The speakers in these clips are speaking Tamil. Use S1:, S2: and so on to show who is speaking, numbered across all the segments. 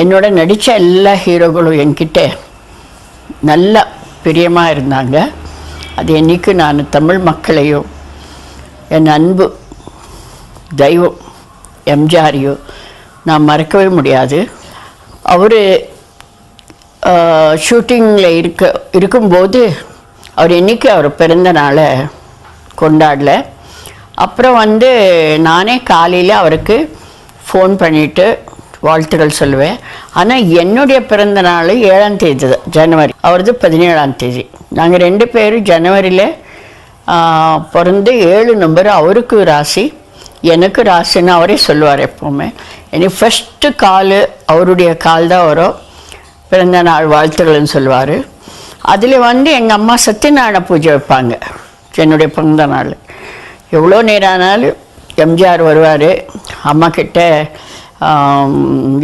S1: என்னோட நடித்த எல்லா ஹீரோகளும் என்கிட்ட நல்ல பிரியமாக இருந்தாங்க. அது என்னைக்கு நான் தமிழ் மக்களையும் என் அன்பு தெய்வம் எம்ஜிஆரையும் நான் மறக்கவே முடியாது. அவர் ஷூட்டிங்கில் இருக்க இருக்கும்போது அவர் என்னைக்கு அவர் பிறந்த நாளை கொண்டாடல. அப்புறம் வந்து நானே காலையில் அவருக்கு ஃபோன் பண்ணிவிட்டு வாழ்த்துக்கள் சொல்லுவேன். ஆனால் என்னுடைய பிறந்த நாள் ஏழாம் தேதி தான் ஜனவரி. அவரது பதினேழாம் தேதி. நாங்கள் ரெண்டு பேரும் ஜனவரியில் பிறந்து ஏழு நம்பர் அவருக்கு ராசி எனக்கு ராசின்னு அவரே சொல்லுவார் எப்போவுமே. எனக்கு ஃபஸ்ட்டு கால் அவருடைய கால் தான் வரும். பிறந்த நாள் வாழ்த்துக்கள்னு சொல்லுவார். அதில் வந்து எங்கள் அம்மா சத்யநாராயண பூஜை வைப்பாங்க என்னுடைய பிறந்த நாள். எவ்வளோ நேரம் ஆனாலும் எம்ஜிஆர் வருவார். அம்மா கிட்ட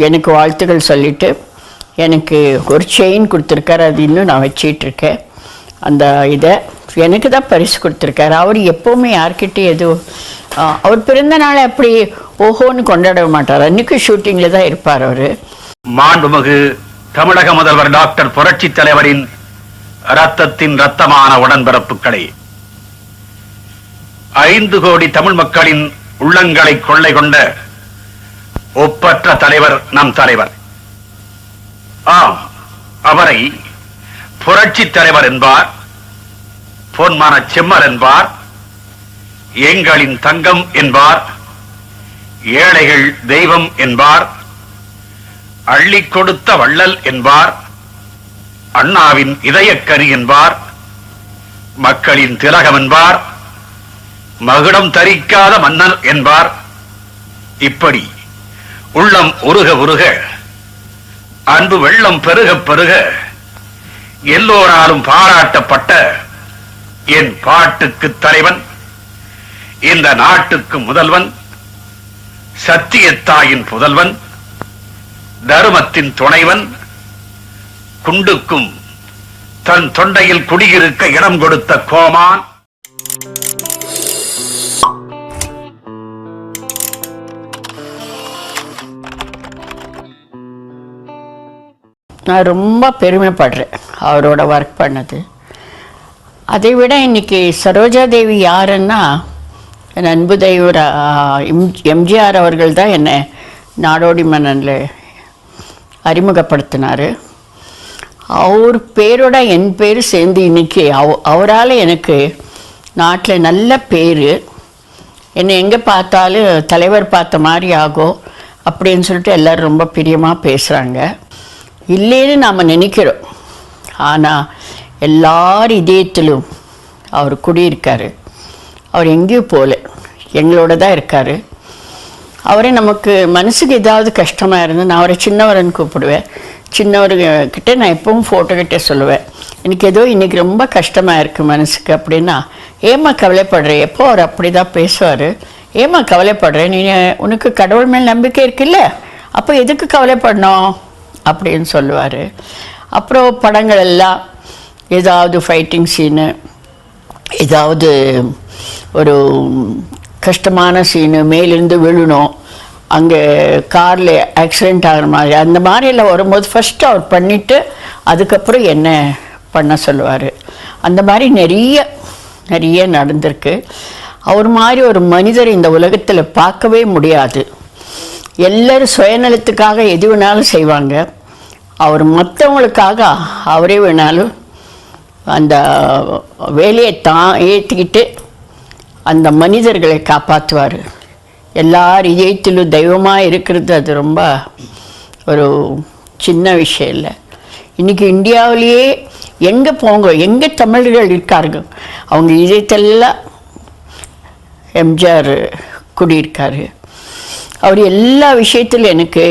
S1: எனக்கு வாழ்த்துக்கள் சொல்லிவிட்டு எனக்கு ஒரு செயின் கொடுத்துருக்காரு. அது இன்னும் நான் வச்சிட்ருக்கேன். அந்த இதை எனக்கு தான் பரிசு கொடுத்துருக்காரு. அவர் எப்போவுமே யார்கிட்டயும் எதுவும் அவர் பிறந்த நாளை அப்படி ஓஹோன்னு கொண்டாட மாட்டார். அன்றைக்கி ஷூட்டிங்கில் தான் இருப்பார் அவர்.
S2: மாண்புமிகு தமிழக முதல்வர் டாக்டர் புரட்சி தலைவரின் ரத்தத்தின் ரத்தமான உடன்பிறப்புகளே ஐந்து கோடி தமிழ் மக்களின் உள்ளங்களை கொள்ளை கொண்ட ஒப்பற்ற தலைவர் நம் தலைவர். ஆம் அவரை புரட்சி தலைவர் என்பார் பொன்மான செம்மல் என்பார் எங்களின் தங்கம் என்பார் ஏழைகள் தெய்வம் என்பார் அள்ளிக் கொடுத்த வள்ளல் என்பார் அண்ணாவின் இதயக்கரி என்பார் மக்களின் திலகம் என்பார் மகுடம் தரிக்காத மன்னர் என்பார். இப்படி உள்ளம் உருக உருக அன்பு வெள்ளம் பெருக பெருக எல்லோராலும் பாராட்டப்பட்ட என் பாட்டுக்கு தலைவன் இந்த நாட்டுக்கு முதல்வன் சத்தியத்தாயின் புதல்வன் தருமத்தின் துணைவன் குண்டுக்கும் தன் தொண்டையில் குடியிருக்க இடம் கொடுத்த கோமான்
S1: நான் ரொம்ப பெருமைப்படுறேன் அவரோட ஒர்க் பண்ணது. அதை விட இன்னைக்கு சரோஜா தேவி யாருன்னா என் அன்பு தெய்வர எம் எம்ஜிஆர் அவர்கள் தான் என்னை நாடோடி மன்னனில் அறிமுகப்படுத்தினார். அவர் பேரோட என் பேர் சேர்ந்து இன்னைக்கு அவ அவரால் எனக்கு நாட்டில் நல்ல பேர். என்னை எங்கே பார்த்தாலும் தலைவர் பார்த்த மாதிரி ஆகும் அப்படின்னு சொல்லிட்டு எல்லோரும் ரொம்ப பிரியமாக பேசுகிறாங்க இல்லைன்னு நாம் நினைக்கிறோம். ஆனால் எல்லார் இதயத்திலும் அவர் குடியிருக்காரு. அவர் எங்கேயும் போகல. எங்களோட தான் இருக்கார். அவரே நமக்கு மனசுக்கு ஏதாவது கஷ்டமாக இருந்து நான் அவரை சின்னவரன்னு கூப்பிடுவேன். சின்னவர்கிட்ட நான் எப்பவும் ஃபோட்டோக்கிட்டே சொல்லுவேன். எனக்கு ஏதோ இன்றைக்கி ரொம்ப கஷ்டமாக இருக்குது மனசுக்கு அப்படின்னா ஏம்மா கவலைப்படுற? எப்போ அவர் அப்படி தான் பேசுவார்? ஏம்மா கவலைப்படுற? நீ உனக்கு கடவுள் மேல் நம்பிக்கை இருக்குல்ல? அப்போ எதுக்கு கவலைப்படணும்? அப்படின்னு சொல்லுவார். அப்புறம் படங்கள் எல்லாம் ஏதாவது ஃபைட்டிங் சீனு ஏதாவது ஒரு கஷ்டமான சீனு மேலிருந்து விழுணும் அங்கே காரில் ஆக்சிடெண்ட் ஆகிற மாதிரி அந்த மாதிரிலாம் வரும்போது ஃபஸ்ட்டு அவர் பண்ணிவிட்டு அதுக்கப்புறம் என்ன பண்ண சொல்லுவார். அந்த மாதிரி நிறைய நிறைய நடந்திருக்கு. அவர் மாதிரி ஒரு மனிதர் இந்த உலகத்தில் பார்க்கவே முடியாது. எல்லோரும் சுயநலத்துக்காக எது வேணாலும் செய்வாங்க. அவர் மற்றவங்களுக்காக அவரே வேணாலும் அந்த வேலையை தான் ஏற்றிக்கிட்டு அந்த மனிதர்களை காப்பாற்றுவார் எல்லார் இதயத்திலும் தெய்வமாக இருக்கிறது அது ரொம்ப ஒரு சின்ன விஷயம் இல்லை. இன்றைக்கி இந்தியாவிலேயே எங்கே போங்க எங்கே தமிழர்கள் இருக்காருங்க? அவங்க இதயத்தெல்லாம் எம்ஜிஆர் குடியிருக்காரு. அவர் எல்லா விஷயத்திலும் எனக்கு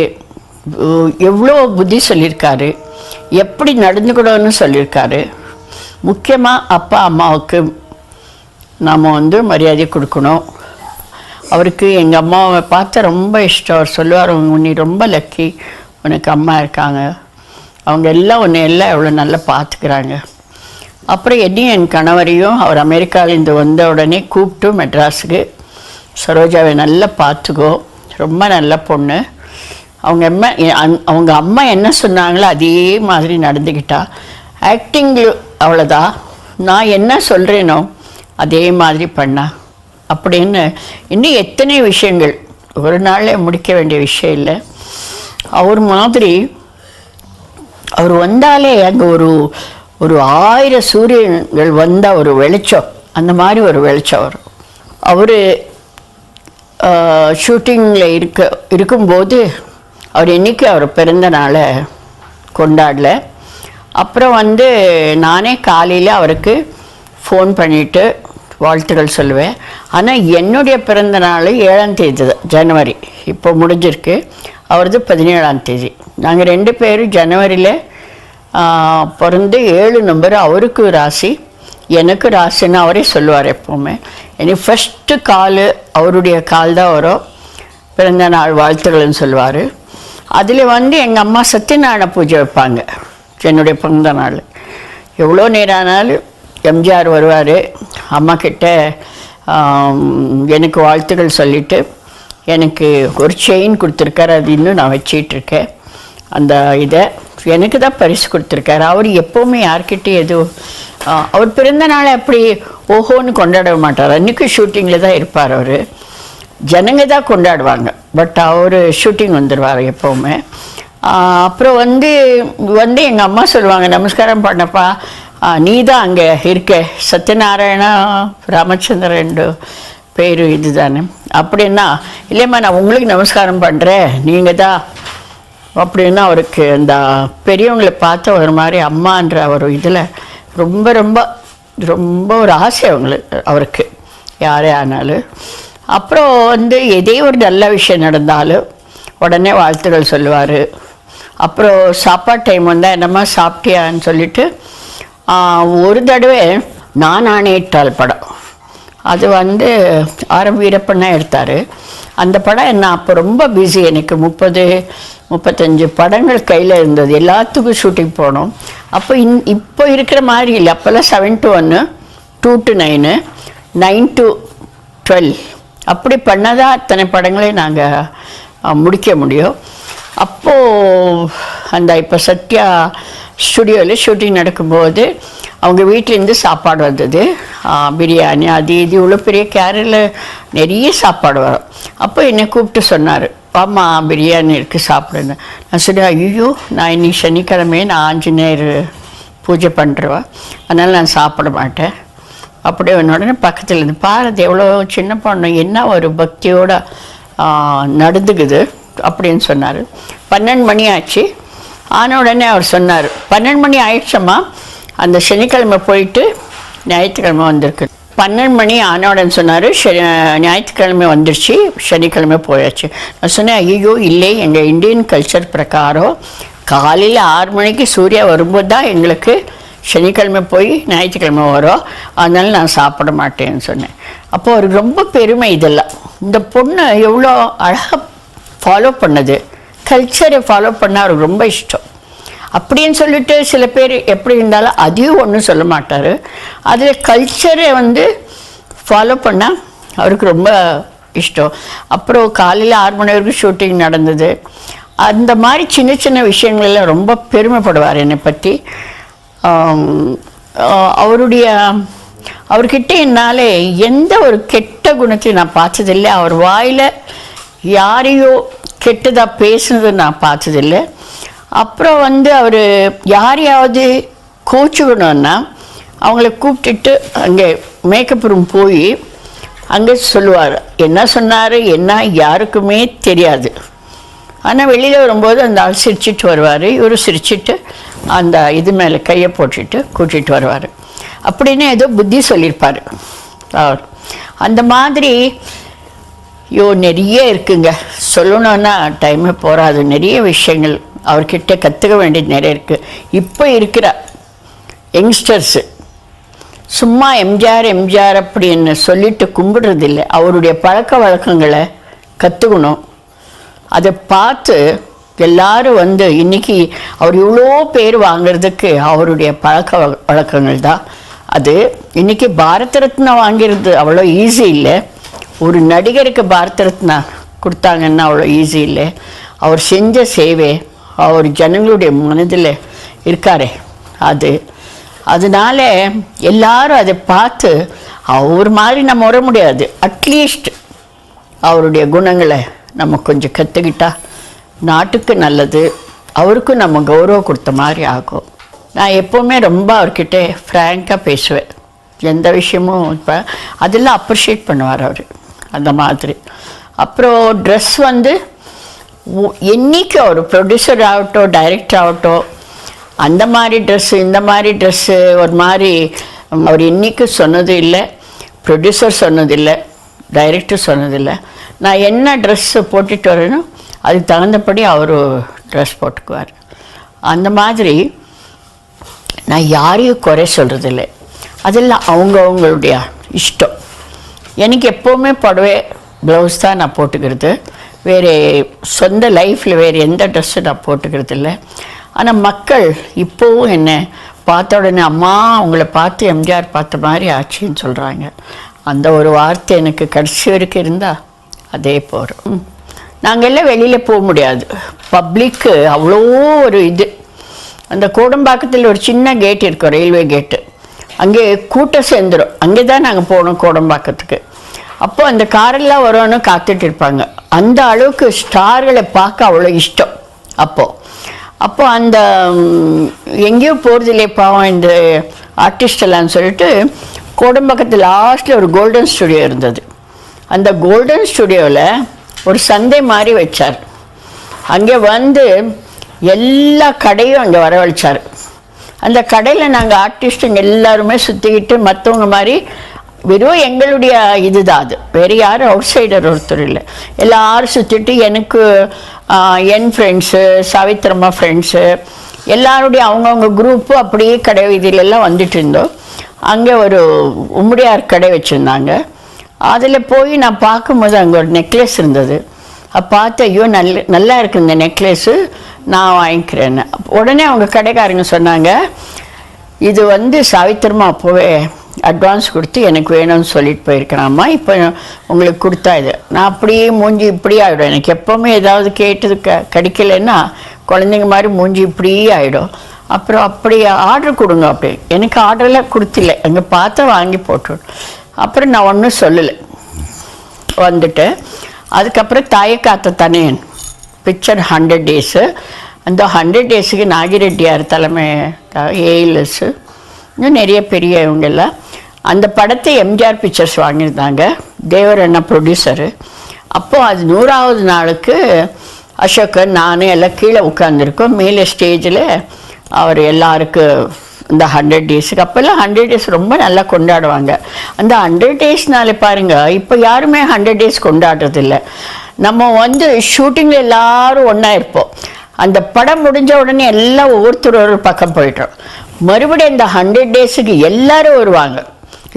S1: எவ்வளோ புத்தி சொல்லியிருக்காரு எப்படி நடந்துக்கணும்னு சொல்லியிருக்காரு. முக்கியமாக அப்பா அம்மாவுக்கு நாம் வந்து மரியாதை கொடுக்கணும். அவருக்கு எங்கள் அம்மாவை பார்த்து ரொம்ப இஷ்டம். அவர் சொல்லுவார் உன்னை ரொம்ப லக்கி உனக்கு அம்மா இருக்காங்க. அவங்க எல்லாம் உன்னை எல்லாம் எவ்வளோ நல்லா பார்த்துக்கிறாங்க. அப்புறம் என்னையும் என் கணவரையும் அவர் அமெரிக்காவிலேருந்து வந்த உடனே கூப்பிட்டு மெட்ராஸுக்கு சரோஜாவை நல்லா பார்த்துக்கோ. ரொம்ப நல்ல பொண்ணு. அவங்க அம்மா அவங்க அம்மா என்ன சொன்னாங்களோ அதே மாதிரி நடந்துக்கிட்டா ஆக்டிங் அவ்வளோதான் நான் என்ன சொல்கிறேனோ அதே மாதிரி பண்ணா. அப்படின்னு இன்னும் எத்தனை விஷயங்கள். ஒரு நாளில் முடிக்க வேண்டிய விஷயம் இல்லை. அவர் மாதிரி அவர் வந்தாலே அங்கே ஒரு ஒரு ஆயிரம் சூரியன்கள் வந்தால் ஒரு வெளிச்சம். அந்த மாதிரி ஒரு வெளிச்சம் வரும் அவர் ஷூட்டிங்கில் இருக்க இருக்கும்போது அவர் என்னைக்கு அவர் பிறந்த நாளை கொண்டாடல. அப்புறம் வந்து நானே காலையில் அவருக்கு ஃபோன் பண்ணிவிட்டு வாழ்த்துக்கள் சொல்லுவேன். ஆனால் என்னுடைய பிறந்த நாள் ஏழாம் தேதி தான் ஜனவரி. இப்போ முடிஞ்சிருக்கு. அவரது பதினேழாம் தேதி. நாங்கள் ரெண்டு பேரும் ஜனவரியில் பிறந்து ஏழு நம்பர் அவருக்கு ராசி. எனக்கு ராசின்னு அவரே சொல்லுவார் எப்போவுமே. எனக்கு ஃபஸ்ட்டு கால் அவருடைய கால் தான் வரும். பிறந்த நாள் வாழ்த்துக்கள்னு சொல்லுவார். அதில் வந்து எங்கள் அம்மா சத்யநாராயண பூஜை வைப்பாங்க. என்னுடைய பிறந்த நாள். எவ்வளோ நேரம் ஆனாலும் எம்ஜிஆர் வருவார். அம்மா கிட்ட எனக்கு வாழ்த்துக்கள் சொல்லிவிட்டு எனக்கு ஒரு செயின் கொடுத்துருக்காரு. அது இன்னும் நான் வச்சிட்டு அந்த இதை எனக்கு தான் பரிசு கொடுத்துருக்காரு. அவர் எப்போவுமே யார்கிட்டையும் எதுவும் அவர் பிறந்த நாளை அப்படி ஓஹோன்னு கொண்டாட மாட்டார். அன்றைக்கி ஷூட்டிங்கில் தான் இருப்பார் அவர். ஜனங்க தான் கொண்டாடுவாங்க. பட் அவர் ஷூட்டிங் வந்துடுவார் எப்போவுமே. அப்புறம் வந்து வந்து எங்கள் அம்மா சொல்லுவாங்க நமஸ்காரம் பண்ணப்பா. நீ தான் அங்கே இருக்க. சத்யநாராயணா ராமச்சந்திரன் ரெண்டு பேர் இதுதானே. அப்படின்னா இல்லைம்மா நான் உங்களுக்கு நமஸ்காரம் பண்ணுறேன் நீங்கள் தான் அப்படின்னா அவருக்கு அந்த பெரியவங்களை பார்த்த ஒரு மாதிரி அம்மான்ற ஒரு இதில் ரொம்ப ரொம்ப ரொம்ப ஒரு ஆசை அவங்களுக்கு அவருக்கு. யாரே ஆனாலும் அப்புறம் வந்து எதே ஒரு நல்ல விஷயம் நடந்தாலும் உடனே வாழ்த்துக்கள் சொல்லுவார். அப்புறம் சாப்பாடு டைம் வந்தால் என்னம்மா சாப்பிட்டியான்னு சொல்லிட்டு ஒரு தடவை நான் ஆணையிட்டால் படம். அது வந்து ஆர் வீரப்பண்ணா எடுத்தார். அந்த படம் என்ன அப்போ ரொம்ப பிஸி எனக்கு. முப்பது முப்பத்தஞ்சு படங்கள் கையில் இருந்தது. எல்லாத்துக்கும் ஷூட்டிங் போனோம். அப்போ இன் இப்போ இருக்கிற மாதிரி இல்லை. அப்போல்லாம் செவன் டு ஒன்று two to nine nine to twelve அப்படி பண்ணதான் அத்தனை படங்களையும் நாங்கள் முடிக்க முடியும். அப்போது அந்த இப்போ சத்யா ஸ்டுடியோவில் ஷூட்டிங் நடக்கும்போது அவங்க வீட்டிலேருந்து சாப்பாடு வந்தது. பிரியாணி அது இது இவ்வளோ பெரிய கேரில் நிறைய சாப்பாடு வரும். அப்போ என்னை கூப்பிட்டு சொன்னார் ஆமா பிரியாணி இருக்குது சாப்பிடுங்க நான் சொன்னேன் ஐயோ நான் இன்னைக்கு சனிக்கிழமையே நான் ஆஞ்சநேயர் பூஜை பண்ணுறவா அதனால் நான் சாப்பிட மாட்டேன். அப்படியே உடனே பக்கத்தில் இருந்து பாரதி எவ்வளோ சின்ன பொண்ணு என்ன ஒரு பக்தியோட நடந்துக்குது. அப்படின்னு சொன்னார். பன்னெண்டு மணி ஆச்சு. ஆன உடனே அவர் சொன்னார் பன்னெண்டு மணி ஆயிடுச்சம்மா. அந்த சனிக்கிழமை போயிட்டு ஞாயிற்றுக்கிழமை வந்திருக்கு. பன்னெண்டு மணி ஆனோடன்னு சொன்னார் சொன்னார் ஞாயிற்றுக்கிழமை வந்துருச்சு சனிக்கிழமை போயாச்சு. நான் சொன்னேன் ஐயோ இல்லை எங்கள் இந்தியன் கல்ச்சர் பிரகாரம் காலையில் ஆறு மணிக்கு சூர்யா வரும்போது தான் எங்களுக்கு சனிக்கிழமை போய் ஞாயிற்றுக்கிழமை வரும். அதனால் நான் சாப்பிட மாட்டேன்னு சொன்னேன். அப்போ அவருக்கு ரொம்ப பெருமை இதெல்லாம். இந்த பொண்ணு எவ்வளோ அழகாக ஃபாலோ பண்ணது. கல்ச்சரை ஃபாலோ பண்ண அவருக்கு ரொம்ப இஷ்டம். அப்படின்னு சொல்லிட்டு சில பேர் எப்படி இருந்தாலும் அதையும் ஒன்றும் சொல்ல மாட்டார். அதில் கல்ச்சரை வந்து ஃபாலோ பண்ணால் அவருக்கு ரொம்ப இஷ்டம். அப்புறம் காலையில் ஆறு மணி வரைக்கும் ஷூட்டிங் நடந்தது. அந்த மாதிரி சின்ன சின்ன விஷயங்களெல்லாம் ரொம்ப பெருமைப்படுவார் என்னை பற்றி அவருடைய அவர்கிட்ட என்னால் எந்த ஒரு கெட்ட குணத்தையும் நான் பார்த்ததில்லை. அவர் வாயில் யாரையோ கெட்டதாக பேசுனது நான் பார்த்ததில்லை. அப்புறம் வந்து அவர் யாரையாவது கோச்சுக்கணுன்னா அவங்கள கூப்பிட்டுட்டு அங்கே மேக்கப் ரூம் போய் அங்கே சொல்லுவார். என்ன சொன்னார் என்ன யாருக்குமே தெரியாது. ஆனால் வெளியில் வரும்போது அந்த ஆள் சிரிச்சிட்டு வருவார். இவர் சிரிச்சிட்டு அந்த இது மேலே கையை போட்டுட்டு கூட்டிகிட்டு வருவார். அப்படின்னு ஏதோ புத்தி சொல்லியிருப்பார். அவர். அந்த மாதிரி ஐயோ நிறைய இருக்குங்க. சொல்லணுன்னா டைமே போகாது நிறைய விஷயங்கள் அவர்கிட்ட கற்றுக்க வேண்டியது நிறைய இருக்குது இப்போ இருக்கிற யங்ஸ்டர்ஸு சும்மா எம்ஜிஆர் எம்ஜிஆர் அப்படின்னு சொல்லிட்டு கும்பிடுறதில்ல. அவருடைய பழக்க வழக்கங்களை கற்றுக்கணும் அதை பார்த்து எல்லாரும் வந்து இன்னைக்கு அவர் இவ்வளோ பேர் வாங்கிறதுக்கு அவருடைய பழக்க வழக்கங்கள் தான். அது இன்றைக்கி பாரத ரத்னா வாங்கிறது அவ்வளோ ஈஸி இல்லை. ஒரு நடிகருக்கு பாரத ரத்னா கொடுத்தாங்கன்னா அவ்வளோ ஈஸி இல்லை. அவர் செஞ்ச சேவை அவர் ஜனங்களுடைய மனதில் இருக்கார். அது அதனால எல்லாரும் அதை பார்த்து அவர் மாதிரி நம்ம வர முடியாது. அட்லீஸ்ட் அவருடைய குணங்களை நம்ம கொஞ்சம் கற்றுக்கிட்டா நாட்டுக்கு நல்லது அவருக்கும் நம்ம கௌரவம் கொடுத்த மாதிரி ஆகும். நான் எப்போவுமே ரொம்ப அவர்கிட்ட ஃப்ராங்காக பேசுவேன். எந்த விஷயமும் இப்போ அதெல்லாம் அப்ரிஷியேட் பண்ணுவார் அவர். அந்த மாதிரி. அப்புறம் ட்ரெஸ் வந்து ஒ- என்னைக்கு அவர் ப்ரொடியூசர் ஆகட்டும் டைரக்டர் ஆகட்டும் அந்த மாதிரி ட்ரெஸ்ஸு இந்த மாதிரி ட்ரெஸ்ஸு ஒரு மாதிரி அவர் இன்னைக்கு சொன்னது இல்லை ப்ரொடியூசர் சொன்னதில்லை டைரக்டர் சொன்னதில்லை நான் என்ன ட்ரெஸ்ஸு போட்டுட்டு வரேனோ அதுக்கு தகுந்தபடி அவர் ட்ரெஸ் போட்டுக்குவார். அந்த மாதிரி நான் யாரையும் குறை சொல்கிறதில்ல அதெல்லாம் அவங்கவுங்களுடைய இஷ்டம். எனக்கு எப்போவுமே புடவை ப்ளவுஸ் தான் நான் போட்டுக்கிறது. வேறு சொந்த லைஃப்பில் வேறு எந்த ட்ரெஸ்ஸும் நான் போட்டுக்கிறது இல்லை ஆனால் மக்கள் இப்போவும் என்ன பார்த்த உடனே அம்மா அவங்கள பார்த்து எம்ஜிஆர் பார்த்த மாதிரி ஆச்சுன்னு சொல்கிறாங்க அந்த ஒரு வார்த்தை எனக்கு கடைசி வரைக்கும் இருந்தால் அதே போகிறோம் நாங்கள் எல்லாம் வெளியில் போக முடியாது. பப்ளிக்கு அவ்வளோ ஒரு இது. அந்த கோடம்பாக்கத்தில் ஒரு சின்ன கேட் இருக்கும் ரயில்வே கேட்டு அங்கே கூட்டம் சேர்ந்துடும் அங்கே தான் நாங்கள் போனோம் கோடம்பாக்கத்துக்கு. அப்போ அந்த காரெல்லாம் வரும்னு காத்துட்டு இருப்பாங்க. அந்த அளவுக்கு ஸ்டார்களை பார்க்க அவ்வளோ இஷ்டம். அப்போது அப்போ அந்த எங்கேயோ போகிறது இல்லையே பாவம் இந்த ஆர்டிஸ்ட் எல்லாம் சொல்லிட்டு கோடம்பக்கத்தில் லாஸ்ட்டில் ஒரு கோல்டன் ஸ்டுடியோ இருந்தது. அந்த கோல்டன் ஸ்டுடியோவில் ஒரு சந்தை மாதிரி வச்சார். அங்கே வந்து எல்லா கடையும் அங்கே வரவழைச்சார். அந்த கடையில் நாங்கள் ஆர்டிஸ்ட்டுங்க எல்லாருமே சுற்றிக்கிட்டு மற்றவங்க மாதிரி வெறும் எங்களுடைய இதுதான் அது. வேறு யாரும் அவுட் சைடர் ஒருத்தர் இல்லை. எல்லாரும் சுற்றிட்டு எனக்கு என் ஃப்ரெண்ட்ஸு சாவித்திரம்மா ஃப்ரெண்ட்ஸு எல்லாருடைய அவங்கவுங்க குரூப்பு அப்படியே கடை வீதியிலெல்லாம் வந்துட்டு இருந்தோம். அங்கே ஒரு உம்முடியார் கடை வச்சுருந்தாங்க. அதில் போய் நான் பார்க்கும்போது அங்கே ஒரு நெக்லஸ் இருந்தது. அப்போ பார்த்து ஐயோ நல்ல நல்லா இருக்கு இந்த நெக்லஸ்ஸு நான் வாங்கிக்கிறேன்னு. உடனே அவங்க கடைக்காரங்க சொன்னாங்க இது வந்து சாவித்திரமா அப்போவே அட்வான்ஸ் கொடுத்து எனக்கு வேணும்னு சொல்லிட்டு போயிருக்கிறாம்மா. இப்போ உங்களுக்கு கொடுத்தா இது. நான் அப்படியே மூஞ்சி இப்படி ஆகிடும் எனக்கு எப்போவுமே ஏதாவது கேட்டது க கிடைக்கலன்னா குழந்தைங்க மாதிரி மூஞ்சி இப்படியே ஆகிடும் அப்புறம் அப்படி ஆர்டர் கொடுங்க அப்படி. எனக்கு ஆர்டர்லாம் கொடுத்தில்ல. அங்கே பார்த்து வாங்கி போட்டு அப்புறம் நான் ஒன்றும் சொல்லலை. வந்துட்டு அதுக்கப்புறம் தாயை காத்த தானே பிக்சர் ஹண்ட்ரட் டேஸு அந்த ஹண்ட்ரட் டேஸுக்கு நாகிரெட்டியார் தலைமை ஏஎல்எஸ்ஸு இன்னும் நிறைய பெரிய இவங்கெல்லாம் அந்த படத்தை எம்ஜிஆர் பிக்சர்ஸ் வாங்கியிருந்தாங்க. தேவர் அண்ணா ப்ரொடியூசரு அப்போது அது நூறாவது நாளுக்கு அசோகன் நான் எல்லாம் கீழே உட்காந்துருக்கோம் மேலே ஸ்டேஜில் அவர் எல்லாருக்கும் இந்த ஹண்ட்ரட் டேஸுக்கு அப்போல்லாம் ஹண்ட்ரட் டேஸ் ரொம்ப நல்லா கொண்டாடுவாங்க. அந்த ஹண்ட்ரட் டேஸ்னாலே பாருங்க இப்போ யாருமே ஹண்ட்ரட் டேஸ் கொண்டாடுறதில்ல. நம்ம வந்து ஷூட்டிங்கில் எல்லாரும் ஒன்றா இருப்போம். அந்த படம் முடிஞ்ச உடனே எல்லாம் ஒவ்வொருத்தர் ஒரு பக்கம் போயிட்டோம் மறுபடியும் இந்த ஹண்ட்ரட் டேஸுக்கு எல்லாரும் வருவாங்க.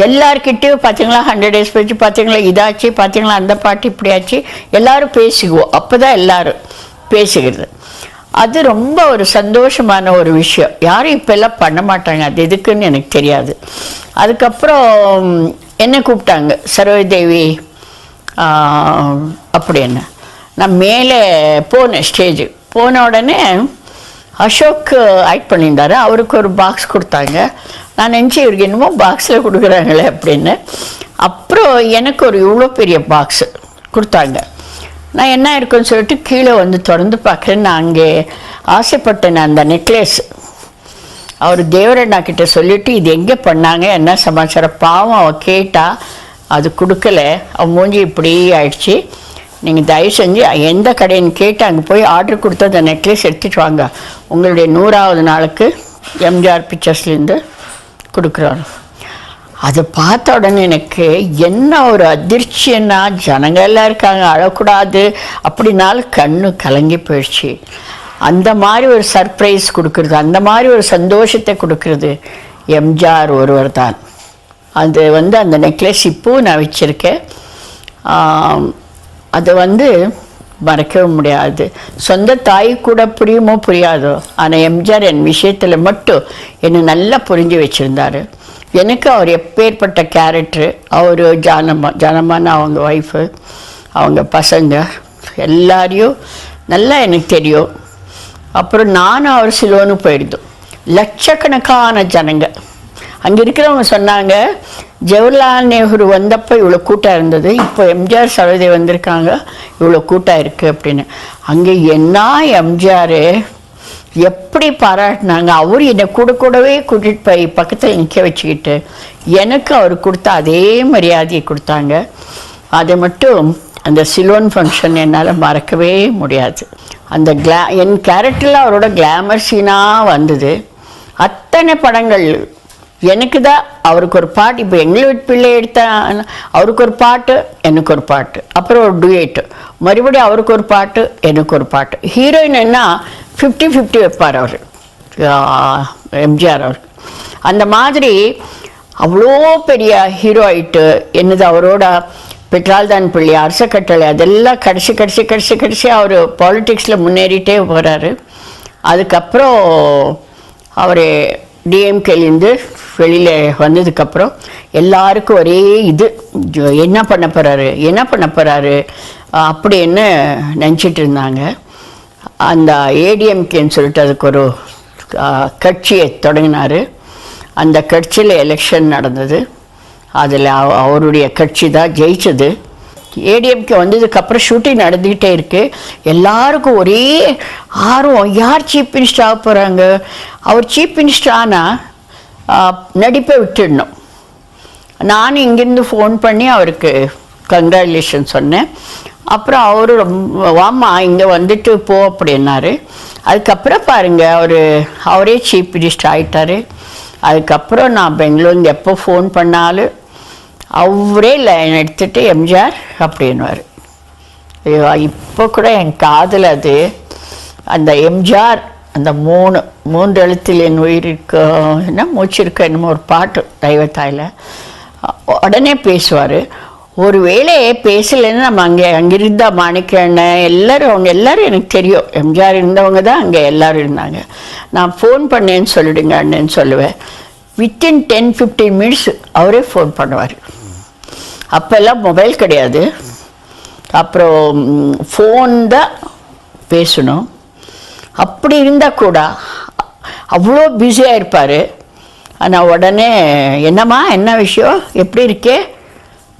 S1: எல்லார்கிட்டயும் பார்த்தீங்களா ஹண்ட்ரட் டேஸ் போச்சு பார்த்தீங்களா இதாச்சு பார்த்தீங்களா அந்த பாட்டு இப்படியாச்சு எல்லாரும் பேசிக்குவோம். அப்போ தான் எல்லாரும் பேசிக்கிறது. அது ரொம்ப ஒரு சந்தோஷமான ஒரு விஷயம். யாரும் இப்போல்லாம் பண்ண மாட்டாங்க. அது எதுக்குன்னு எனக்கு தெரியாது. அதுக்கப்புறம் என்ன கூப்பிட்டாங்க? சரோஜ தேவி அப்படின்னு நான் மேலே போனேன் ஸ்டேஜு போன உடனே அசோக் ஆக்ட் பண்ணியிருந்தாரு. அவருக்கு ஒரு பாக்ஸ் கொடுத்தாங்க. நான் நினச்சி இவருக்கு என்னமோ பாக்ஸில் கொடுக்குறாங்களே அப்படின்னு. அப்புறம் எனக்கு ஒரு இவ்வளோ பெரிய பாக்ஸு கொடுத்தாங்க. நான் என்ன இருக்குன்னு சொல்லிட்டு கீழே வந்து திறந்து பார்க்குறேன். நான் அங்கே ஆசைப்பட்டேன் அந்த நெக்லஸ் அவர் தேவரண்ணா கிட்ட சொல்லிவிட்டு இது எங்கே பண்ணாங்க? என்ன சமாச்சாரம்? பாவம் அவள் கேட்டால் அது கொடுக்கல. அவன் மூஞ்சி இப்படி ஆயிடுச்சு. நீங்கள் தயவு செஞ்சு எந்த கடைன்னு கேட்டு அங்கே போய் ஆர்டர் கொடுத்து அந்த நெக்லஸ் எடுத்துகிட்டு வாங்க. உங்களுடைய நூறாவது நாளுக்கு எம்ஜிஆர் பிக்சர்ஸ்லேருந்து கொடுக்குறாரு. அதை பார்த்த உடனே எனக்கு என்ன ஒரு அதிர்ச்சின்னா ஜனங்க எல்லாம் இருக்காங்க அழக்கூடாது. அப்படின்னாலும் கண்ணு கலங்கி போயிடுச்சு. அந்த மாதிரி ஒரு சர்ப்ரைஸ் கொடுக்கறது அந்த மாதிரி ஒரு சந்தோஷத்தை கொடுக்கறது எம்ஜிஆர் ஒருவர் தான். அது வந்து அந்த நெக்லஸ் இப்போவும் நான் வச்சுருக்கேன். அது வந்து மறக்கவே முடியாது. சொந்த தாய் கூட புரியுமோ புரியாதோ ஆனால் எம்ஜிஆர் என் விஷயத்தில் மட்டும் என்னை நல்லா புரிஞ்சு வச்சுருந்தாரு. எனக்கு அவர் எப்பேற்பட்ட கேரக்டரு அவர் ஜானமா ஜனமான அவங்க ஒய்ஃபு அவங்க பசங்க எல்லாரையும் நல்லா எனக்கு தெரியும். அப்புறம் நானும் அவர் சிலோன்னு போயிருந்தோம். லட்சக்கணக்கான ஜனங்க. அங்கே இருக்கிறவங்க சொன்னாங்க ஜவஹர்லால் நேரு வந்தப்போ இவ்வளோ கூட்டம் இருந்தது இப்போ எம்ஜிஆர் சரோதே வந்திருக்காங்க இவ்வளோ கூட்டம் இருக்குது அப்படின்னு. அங்கே என்ன எம்ஜிஆர்? எப்படி பாராட்டினாங்க? அவர் என்னை கூட கூடவே கூட்டிகிட்டு போய் பக்கத்தில் நிற்க வச்சுக்கிட்டு எனக்கு அவர் கொடுத்த அதே மரியாதையை கொடுத்தாங்க. அதை மட்டும் அந்த சிலோன் ஃபங்க்ஷன் என்னால் மறக்கவே முடியாது. அந்த கிளா என் கேரக்டரில் அவரோட கிளாமர் சீனாக வந்தது. அத்தனை படங்கள் எனக்கு தான் அவருக்கு ஒரு பாட்டு இப்போ எங்கள் பிள்ளை எடுத்தா அவருக்கு ஒரு பாட்டு எனக்கு ஒரு பாட்டு. அப்புறம் ஒரு டுயேட்டு மறுபடியும் அவருக்கு ஒரு பாட்டு எனக்கு ஒரு பாட்டு. ஹீரோயின் என்ன ஃபிஃப்டி ஃபிஃப்டி வைப்பார் அவர். எம்ஜிஆர் அவர். அந்த மாதிரி அவ்வளோ பெரிய ஹீரோ ஆயிட்டு என்னது அவரோட பெற்றால்தான் பிள்ளை அரச கட்டளை அதெல்லாம் கடைசி கடைசி கடைசி கடைசி அவர் பாலிட்டிக்ஸில் முன்னேறிட்டே போகிறாரு அதுக்கப்புறம் அவர் டிஎம்கேலேருந்து வெளியில் வந்ததுக்கப்புறம் எல்லாருக்கும் ஒரே இது. என்ன பண்ண போகிறாரு என்ன பண்ண போகிறாரு அப்படின்னு நினச்சிட்டு இருந்தாங்க. அந்த ஏடிஎம்கேன்னு சொல்லிட்டு அதுக்கு ஒரு கட்சியை தொடங்கினார். அந்த கட்சியில் எலெக்ஷன் நடந்தது. அதில் அவருடைய கட்சி தான் ஜெயிச்சது. ஏடிஎம்கே வந்ததுக்கப்புறம் ஷூட்டிங் நடந்துக்கிட்டே இருக்குது எல்லாருக்கும் ஒரே ஆர்வம் யார் சீஃப் மினிஸ்டர் ஆக போகிறாங்க அவர் சீஃப் மினிஸ்டர் ஆனால் நடிப்பை விட்டுடணும் நான் இங்கேருந்து ஃபோன் பண்ணி அவருக்கு கங்க்ராச்சுலேஷன் சொன்னேன் அப்புறம் அவரு ரொம்ப வாம்மா இங்கே வந்துட்டு போ அப்படின்னாரு அதுக்கப்புறம் பாருங்கள் அவர் அவரே சீஃப் மினிஸ்டர் ஆகிட்டார் அதுக்கப்புறம் நான் பெங்களூர் எப்போ ஃபோன் பண்ணாலும் அவரே லைன் எடுத்துகிட்டு எம்ஜிஆர் அப்படின்வார் ஐயோ இப்போ கூட என் காதில் அது அந்த எம்ஜிஆர் அந்த மூணு மூன்று எழுத்தில் என் உயிர் என்ன மூச்சிருக்க என்னமோ ஒரு பாட்டு தெய்வத்தாயில் உடனே பேசுவார். ஒரு வேளையே பேசலைன்னு நம்ம அங்கே அங்கே மாணிக்க மாணிக்கண்ணன் எல்லோரும் அவங்க எல்லாரும் எனக்கு தெரியும். எம்ஜிஆர் இருந்தவங்க தான் அங்கே எல்லோரும் இருந்தாங்க. நான் ஃபோன் பண்ணேன்னு சொல்லிடுங்க அண்ணன்னு சொல்லுவேன். வித்தின் டென் ஃபிஃப்டீன் மினிட்ஸ் அவரே ஃபோன் பண்ணுவார். அப்போல்லாம் மொபைல் கிடையாது. அப்புறம் ஃபோன் தான் பேசணும். அப்படி இருந்தால் கூட அவ்வளோ பிஸியாக இருப்பார் ஆனால் உடனே என்னம்மா என்ன விஷயம்? எப்படி இருக்கே?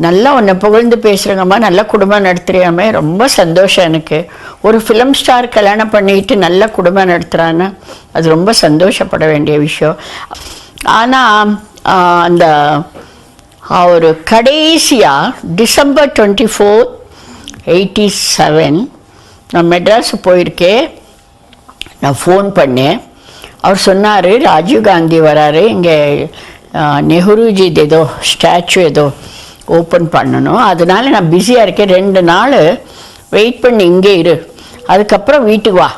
S1: நல்லா உன்னை புகழ்ந்து பேசுகிறேங்கம்மா நல்ல குடும்பம் நடத்துறியாமே. ரொம்ப சந்தோஷம் எனக்கு. ஒரு ஃபிலிம் ஸ்டார் கல்யாணம் பண்ணிட்டு நல்ல குடும்பம் நடத்துகிறான்னு அது ரொம்ப சந்தோஷப்பட வேண்டிய விஷயம். ஆனால் அந்த அவர் கடைசியாக December twenty four eighty seven நான் மெட்ராஸ் போயிருக்கேன். நான் ஃபோன் பண்ணேன். அவர் சொன்னார் ராஜீவ்காந்தி வராரு இங்கே நெஹ்ருஜி ஏதோ ஸ்டாச்சு ஏதோ ஓப்பன் பண்ணணும். அதனால நான் பிஸியாக இருக்கேன். ரெண்டு நாள் வெயிட் பண்ணி இங்கே இரு. அதுக்கப்புறம் வீட்டுக்கு வா.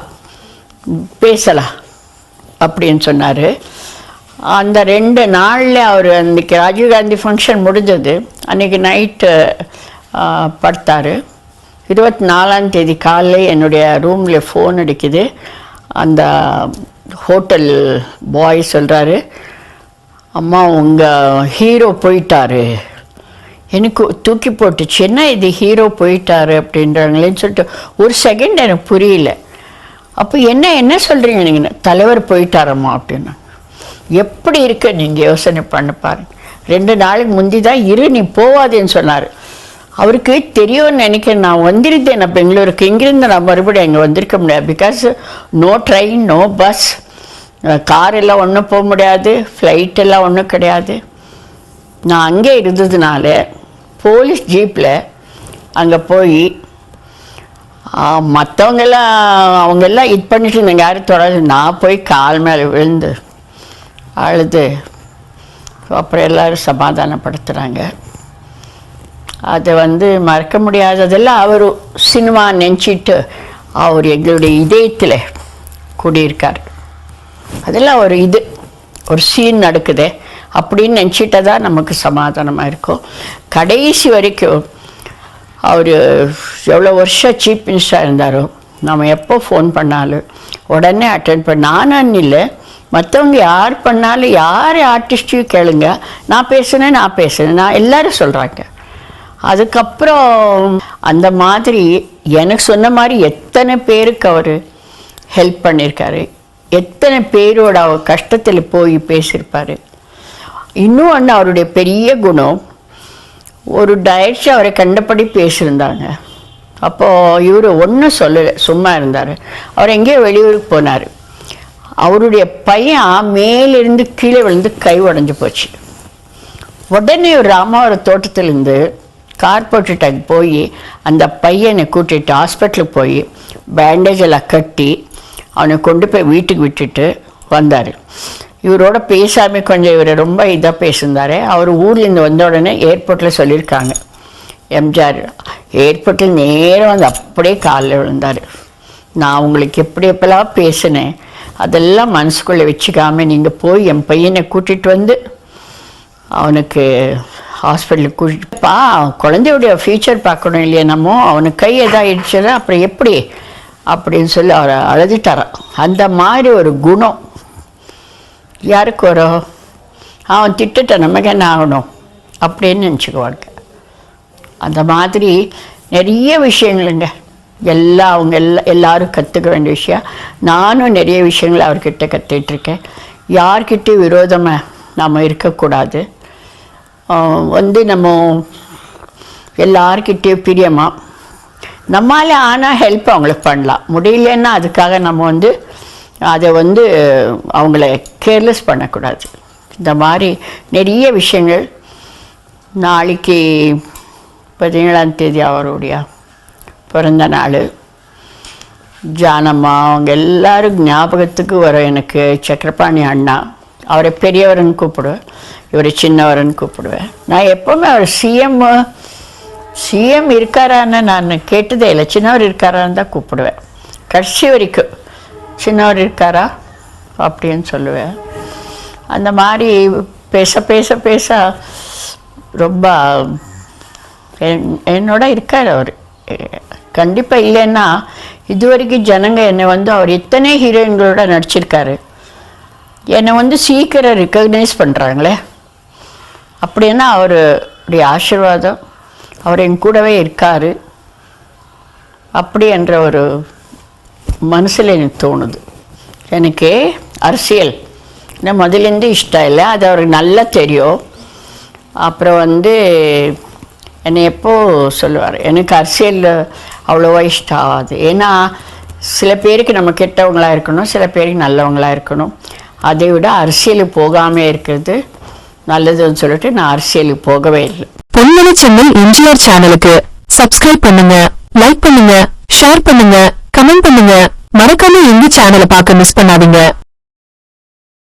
S1: பேசலாம் அப்படின்னு சொன்னார். அந்த ரெண்டு நாளில் அவர் அன்றைக்கி ராஜீவ்காந்தி ஃபங்க்ஷன் முடிஞ்சது. அன்றைக்கி நைட்டு படுத்தார். இருபத்தி நாலாம் தேதி காலைல என்னுடைய ரூமில் ஃபோன் அடிக்குது. அந்த ஹோட்டல் பாய் சொல்கிறாரு அம்மா உங்கள் ஹீரோ போயிட்டாரு. எனக்கு தூக்கி போட்டுச்சு. என்ன இது ஹீரோ போயிட்டாரு அப்படின்றாங்களேன்னு சொல்லிட்டு ஒரு செகண்ட் எனக்கு புரியல. அப்போ என்ன என்ன சொல்கிறீங்க நீங்கள் தலைவர் போயிட்டாரம்மா அப்படின்னா. எப்படி இருக்க? நீங்கள் யோசனை பண்ண பாருங்க. ரெண்டு நாளைக்கு முந்தி தான் இரு நீ போவாதேன்னு சொன்னார். அவருக்கு தெரியும்னு நினைக்கிறேன். நான் வந்திருந்தேன். நான் பெங்களூருக்கு இங்கிருந்து நான் மறுபடியும் அங்கே வந்திருக்க முடியாது. Because no train no bus car எல்லாம் ஒன்றும் போக முடியாது. ஃப்ளைட் எல்லாம் ஒன்றும் கிடையாது. நான் அங்கே இருந்ததுனால போலீஸ் ஜீப்பில் அங்கே போய் மற்றவங்கெல்லாம் அவங்கெல்லாம் இது பண்ணிட்டு இருந்தாங்க. யாரும் தொடர்ந்து நான் போய் கால் மேலே விழுந்து அழுது. அப்புறம் எல்லோரும் சமாதானப்படுத்துகிறாங்க அதை வந்து மறக்க முடியாததெல்லாம் அவர் சினிமா நினச்சிட்டு அவர் எங்களுடைய இதயத்தில் கூடியிருக்கார். அதெல்லாம் ஒரு இது ஒரு சீன் நடக்குதே. அப்படின்னு நினச்சிட்டா தான் நமக்கு சமாதானமாக இருக்கும். கடைசி வரைக்கும் அவர் எவ்வளோ வருஷம் சீஃப் மினிஸ்டராக இருந்தாரோ நம்ம எப்போ ஃபோன் பண்ணாலும் உடனே அட்டன் பண்ண நானும் இல்லை மற்றவங்க யார் பண்ணாலும் யார் ஆர்டிஸ்ட்டையும் கேளுங்க. நான் பேசுனேன் நான் பேசுனேன். நான் எல்லாரும் சொல்கிறாங்க அதுக்கப்புறம் அந்த மாதிரி எனக்கு சொன்ன மாதிரி எத்தனை பேருக்கு அவர் ஹெல்ப் பண்ணியிருக்காரு எத்தனை பேரோட அவர் கஷ்டத்தில் போய் பேசியிருப்பார் இன்னும் ஒன்று அவருடைய பெரிய குணம் ஒரு டயட்ஸ் அவரை கண்டபடி பேசியிருந்தாங்க. அப்போது இவர் ஒன்றும் சொல்லலை சும்மா இருந்தார். அவர் எங்கேயோ வெளியூருக்கு போனார். அவருடைய பையன் மேலிருந்து கீழே விழுந்து கை உடஞ்சி போச்சு. உடனே ஒரு ராமாவரம் தோட்டத்திலேருந்து கார் போய் அந்த பையனை கூட்டிகிட்டு ஹாஸ்பிட்டலுக்கு போய் பேண்டேஜ் எல்லாம் கட்டி அவனை கொண்டு போய் வீட்டுக்கு விட்டுட்டு வந்தார். இவரோட பேசாமல் கொஞ்சம் இவர் ரொம்ப இதாக பேசியிருந்தார். அவர் ஊர்லேருந்து வந்த உடனே ஏர்போர்ட்டில் சொல்லியிருக்காங்க. எம்ஜிஆர் ஏர்போர்ட்டில் நேரம் வந்து அப்படியே காலில் விழுந்தார். நான் உங்களுக்கு எப்படி எப்பெல்லாம் பேசினேன் அதெல்லாம் மனசுக்குள்ளே வச்சுக்காமல் நீங்கள் போய் என் பையனை கூட்டிகிட்டு வந்து அவனுக்கு ஹாஸ்பிட்டலுக்கு கூட்டிட்டுப்பா குழந்தையுடைய ஃபியூச்சர் பார்க்கணும் இல்லையா நம்ம? அவனுக்கு கை எதாயிடுச்சுன்னா அப்புறம் எப்படி? அப்படின்னு சொல்லி அவரை அழுதுட்டாரான் அந்த மாதிரி ஒரு குணம். யாருக்கு வரும்? அவன் திட்டுட்ட நமக்கு என்ன ஆகணும்? அப்படின்னு நினச்சிக்குவாங்க. அந்த மாதிரி நிறைய விஷயங்களுங்க எல்லாம் அவங்க எல்லா எல்லோரும் கற்றுக்க வேண்டிய விஷயம். நானும் நிறைய விஷயங்களை அவர்கிட்ட கற்றுட்ருக்கேன் யார்கிட்டையும் விரோதமாக நம்ம இருக்கக்கூடாது. வந்து நம்ம எல்லார்கிட்டேயும் பிரியமா? நம்மால் ஆனால் ஹெல்ப் அவங்களுக்கு பண்ணலாம். முடியலன்னா அதுக்காக நம்ம வந்து அதை வந்து அவங்கள கேர்லெஸ் பண்ணக்கூடாது. இந்த மாதிரி நிறைய விஷயங்கள் நாளைக்கு பதினேழாம் தேதி அவருடைய பிறந்த நாள். ஜானம்மா அவங்க எல்லாரும் ஞாபகத்துக்கு வரும் எனக்கு சக்கரபாணி அண்ணா. அவரை பெரியவர்னு கூப்பிடுவேன் இவர் சின்னவர்னு கூப்பிடுவேன். நான் எப்போவுமே அவர் சிஎம் சிஎம் இருக்காரான்னு நான் கேட்டதே இல்லை. சின்னவர் இருக்காரான்னு தான் கூப்பிடுவேன். கடைசி வரைக்கும் சின்னவர் இருக்காரா? அப்படின்னு சொல்லுவேன். அந்த மாதிரி பேச பேச பேச ரொம்ப என்- என்னோட இருக்கார் அவர். கண்டிப்பாக இல்லைன்னா இதுவரைக்கும் ஜனங்க என்னை வந்து அவர் எத்தனை ஹீரோயின்களோட நடிச்சிருக்காரு. என்னை வந்து சீக்கிரம் ரெக்கக்னைஸ் பண்ணுறாங்களே அப்படின்னா அவருடைய ஆசீர்வாதம் அவர் என் கூடவே இருக்கார் அப்படி என்ற ஒரு மனசில் எனக்கு தோணுது. எனக்கு அரசியல். நான் முதலேருந்து இஷ்டம் இல்லை அது அவருக்கு நல்லா தெரியும். அப்புறம் வந்து என்னை எப்போ சொல்லுவார் எனக்கு அரசியல் அவ்வளோவா இஷ்டம் ஆகாது ஏன்னா சில பேருக்கு நம்ம கெட்டவங்களாக இருக்கணும் சில பேருக்கு நல்லவங்களாக இருக்கணும். அதை விட அரசியலுக்கு போகாமல் இருக்கிறது நல்லதுன்னு சொல்லிட்டு நான் அரசியலுக்கு போகவே இல்லை.
S3: பொன்மணி செம்மல் எம்ஜிஆர் சேனலுக்கு சப்ஸ்கிரைப் பண்ணுங்க லைக் பண்ணுங்க ஷேர் பண்ணுங்க கமெண்ட் பண்ணுங்க. மறக்காம எங்க சேனலை பார்க்க மிஸ் பண்ணாதீங்க.